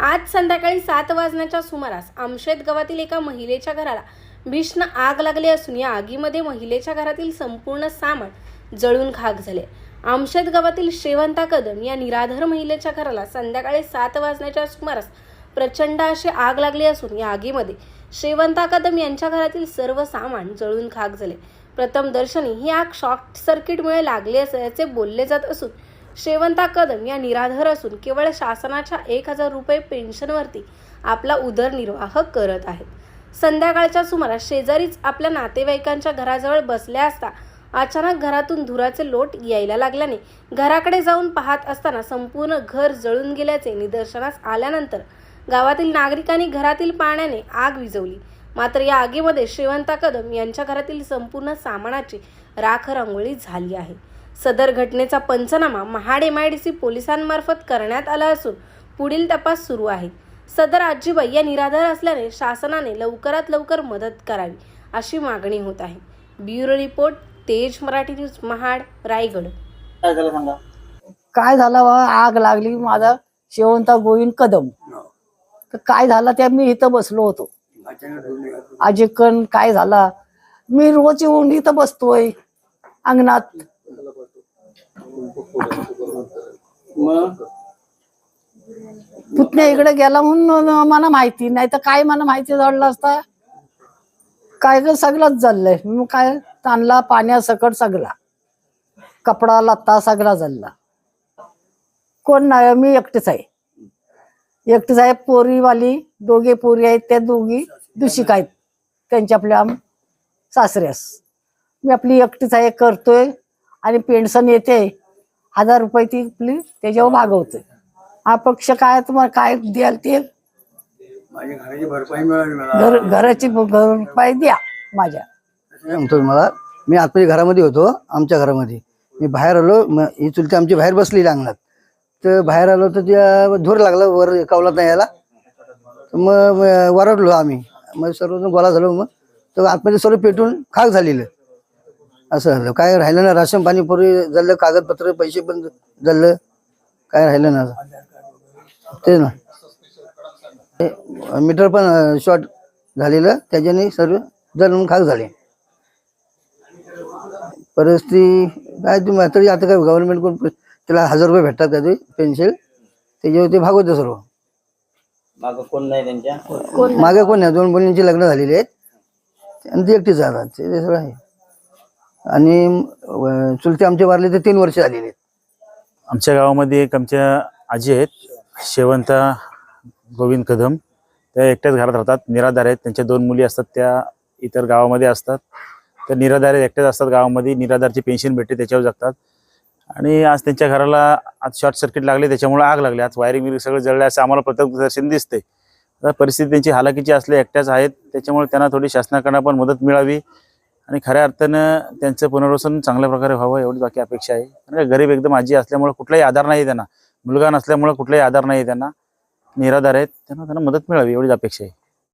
आज संध्याकाळी सात वाजण्याच्या सुमारास आमशेत गावातील एका महिलेच्या घराला भीषण आग लागली असून या आगीमध्ये महिलेच्या घरातील संपूर्ण सामान जळून खाक झाले. आमशेत गावातील शेवंता कदम या निराधार महिलेच्या घराला संध्याकाळी सात वाजण्याच्या सुमारास प्रचंड अशी आग लागली असून या आगीमध्ये शेवंता कदम यांच्या घरातील सर्व सामान जळून खाक झाले. प्रथम दर्शनी ही आग शॉर्ट सर्किटमुळे लागली असल्याचे बोलले जात असून शेवंता कदम या निराधार असून केवळ शासनाच्या एक हजार रुपये पेन्शनवरती आपला उदरनिर्वाह करत आहेत. संध्याकाळच्या सुमारास शेजारीच आपल्या नातेवाईकांच्या घराजवळ बसल्या असता अचानक घरातून धुराचे लोट यायला लागल्याने घराकडे जाऊन पाहत असताना संपूर्ण घर जळून गेल्याचे निदर्शनास आल्यानंतर गावातील नागरिकांनी घरातील पाण्याने आग विझवली. मात्र या आगीमध्ये शेवंता कदम यांच्या घरातील संपूर्ण सामानाची राख रांगोळी झाली आहे. सदर घटनेचा पंचनामा महाड एमआयडीसी पोलिसांमार्फत करण्यात आला असून पुढील तपास सुरू आहे. सदर आजीबाई या निराधार असल्याने शासनाने लवकरात लवकर मदत करावी अशी मागणी होत आहे. ब्युरो रिपोर्ट तेज मराठी न्यूज महाड रायगड. काय झालं सांगा? काय झालं बा? आग लागली माझा शेवंता गोविंद कदम. तर काय झालं त्या मी इथं बसलो होतो. अजिकन काय झाला? मी रोज येऊन इथं बसतोय. अंगणात मग पुतण्या इकडे गेला म्हणून मला माहिती नाही तर काय मला माहिती झाडलं असता? काय ग सगळंच झालंय मग काय ताणला पाण्यासकट सगळा. कपडा लत्ता सगळा झाला कोण नाही मी एकटीच आहे. एकटीच आहे पोरीवाली दोघे पोरी आहेत त्या दोघी दुषिक आहेत. त्यांच्या आपल्या सासऱ्यास मी आपली एकटीच आहे करतोय. आणि पेन्शन येते हजार रुपये ती आपली त्याच्यावर भागवतोय हा पक्ष काय तुम्हाला काय द्याल ते? घराची भरपाई मिळाली मला. घर घराची भरपाई द्या माझ्या. म्हणतो मला मी आतमध्ये घरामध्ये होतो आमच्या घरामध्ये. मी बाहेर आलो म- ही चुलती आमची बाहेर बसलेली अंगणात. तर बाहेर आलो तर त्या धूर लागला वर कवलात नाही यायला. तर मग मग वरडलो आम्ही. मग सर्वजण गोळा झालो मग. तर आतमध्ये सर्व पेटून खाक झालेलं. असं झालं काय राहिलं ना राशन पाणी पूर्वी जळलं कागदपत्र पैसे पण जळलं काय राहिलं ना ते ना. ते मीटर पण शॉर्ट झालेलं. त्याच्याने सर्व जळून खाक झाले. परिस्थिती काय तुम्ही तरी आता काय गव्हर्नमेंट कोण त्याला हजार रुपये भेटतात त्याचे पेन्शिल त्याच्यावर ते भागवतं सर्व. माग कोण नाही त्यांच्या? मागे कोण नाही? दोन मुलींची लग्न झालेली आहेत. आणि ती एकटीच ते ते सगळं आहे. आणि चुलते आमचे वारले ते तीन वर्ष झालेले आहेत. आमच्या गावामध्ये एक आमच्या आजी आहेत शेवंता गोविंद कदम. त्या एकट्याच घरात राहतात निराधार आहेत. त्यांच्या दोन मुली असतात त्या इतर गावामध्ये असतात. त्या निराधार एकट्याच असतात गावामध्ये. निराधारची पेन्शन भेटते त्याच्यावर जगतात. आणि आज त्यांच्या घराला आज शॉर्ट सर्किट लागले त्याच्यामुळे आग लागली. आज वायरिंग बिरिंग सगळं जळलं असं आम्हाला प्रत्यक्षदर्शन दिसते आता परिस्थिती त्यांची हालाकीची असले एकट्याच आहेत. त्याच्यामुळे त्यांना थोडी शासनाकडनं पण मदत मिळावी. आणि खऱ्या अर्थानं त्यांचं पुनर्वसन चांगल्या प्रकारे व्हावं एवढी बाकी अपेक्षा आहे. कारण गरीब एकदम आजी असल्यामुळे कुठलाही आधार नाही त्यांना. मुलगा नसल्यामुळं कुठलाही आधार नाही त्यांना. निराधार आहेत त्यांना त्यांना मदत मिळावी एवढीच अपेक्षा आहे.